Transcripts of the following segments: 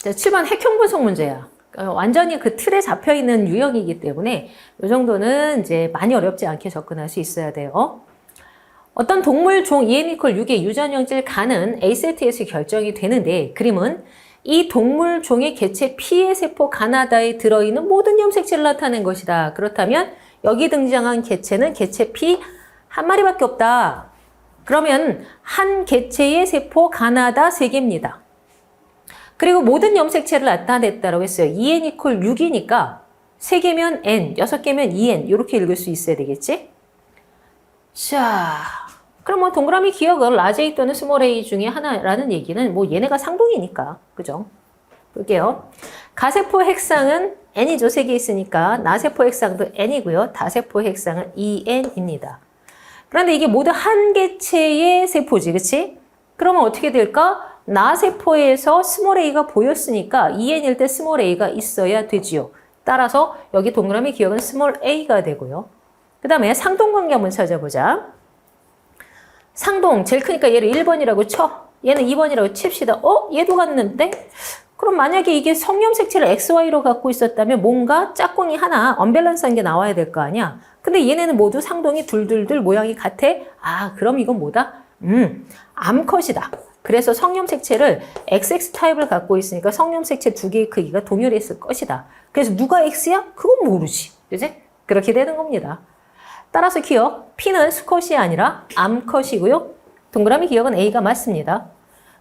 자, 7번 핵형 분석 문제야. 어, 완전히 그 틀에 잡혀 있는 유형이기 때문에 이 정도는 이제 많이 어렵지 않게 접근할 수 있어야 돼요. 어떤 동물 종 EN 이퀄 6의 유전형질 간은 A세트에서 결정이 되는데 그림은 이 동물 종의 개체 P의 세포 가나다에 들어있는 모든 염색체를 나타낸 것이다. 그렇다면 여기 등장한 개체는 개체 P 한 마리밖에 없다. 그러면 한 개체의 세포 가나다 3개입니다. 그리고 모든 염색체를 나타냈다고 했어요. EN 이퀄 6이니까 3개면 N, 6개면 EN 이렇게 읽을 수 있어야 되겠지? 자, 그럼 뭐 동그라미 기억은 A 또는 스몰 a 중에 하나라는 얘기는 뭐 얘네가 상동이니까. 그죠? 볼게요. 가세포 핵상은 N이죠. 3개 있으니까 나세포 핵상도 N이고요. 다세포 핵상은 EN입니다. 그런데 이게 모두 한 개체의 세포지. 그치? 그러면 어떻게 될까? 나세포에서 스몰 a가 보였으니까 EN일 때 스몰 a가 있어야 되지요. 따라서 여기 동그라미 기억은 스몰 a가 되고요. 그 다음에 상동관계 한번 찾아보자. 상동 제일 크니까 얘를 1번이라고 쳐. 얘는 2번이라고 칩시다. 어? 얘도 같는데? 그럼 만약에 이게 성염색체를 XY로 갖고 있었다면 뭔가 짝꿍이 하나 언밸런스한 게 나와야 될 거 아니야. 근데 얘네는 모두 상동이 둘둘둘 모양이 같아. 아, 그럼 이건 뭐다? 음, 암컷이다. 그래서 성염색체를 XX 타입을 갖고 있으니까 성염색체 두 개의 크기가 동일했을 것이다. 그래서 누가 X야? 그건 모르지. 그지? 그렇게 되는 겁니다. 따라서 기억, P는 수컷이 아니라 암컷이고요. 동그라미 기억은 A가 맞습니다.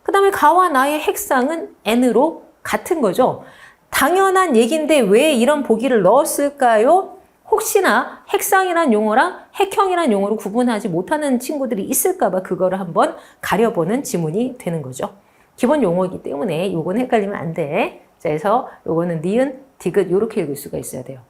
그 다음에 가와 나의 핵상은 N으로 같은 거죠. 당연한 얘기인데 왜 이런 보기를 넣었을까요? 혹시나 핵상이란 용어랑 핵형이란 용어로 구분하지 못하는 친구들이 있을까봐 그거를 한번 가려보는 지문이 되는 거죠. 기본 용어이기 때문에 요거는 헷갈리면 안 돼. 자, 그래서 요거는 니은, 디귿 요렇게 읽을 수가 있어야 돼요.